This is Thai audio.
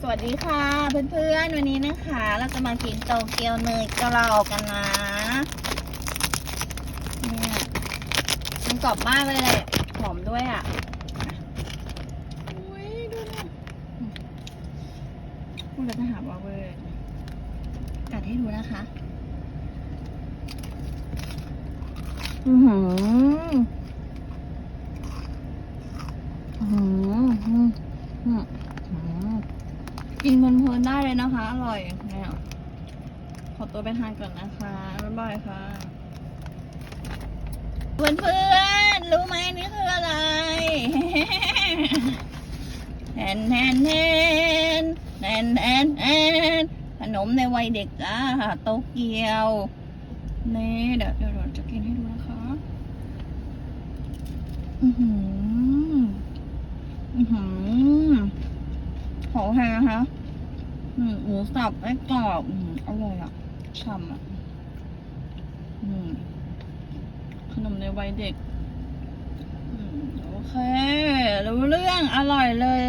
สวัสดีค่ะเพื่อนๆวันนี้นะคะ เราจะมากินโตเกียวเนยกรอบกันนะเนี่ยมันกรอบมากเลยหอมด้วยอะอุ้ยดูนะพูดแล้วจะหาว่าเวอร์กัดให้ดูนะคะ อือหืออือหืออืมอืมอืม กินเพลินๆได้เลยนะคะ อร่อยเนี่ยขอตัวไปทานก่อนนะคะ บ๊ายบายค่ะ เพื่อนๆรู้ไหมนี่คืออะไรแทนแทนแทนแทนแทนแทนขนมในวัยเด็กจ้าโตเกียวนี่เดี๋ยวเดี๋ยวจะกินให้ดูนะคะ อือหือ อือหือ ขอแพงนะคะหมูสับไอ้กรอบอร่อยอะฉ่ำอะขนมในวัยเด็กโอเครู้เรื่องอร่อยเลย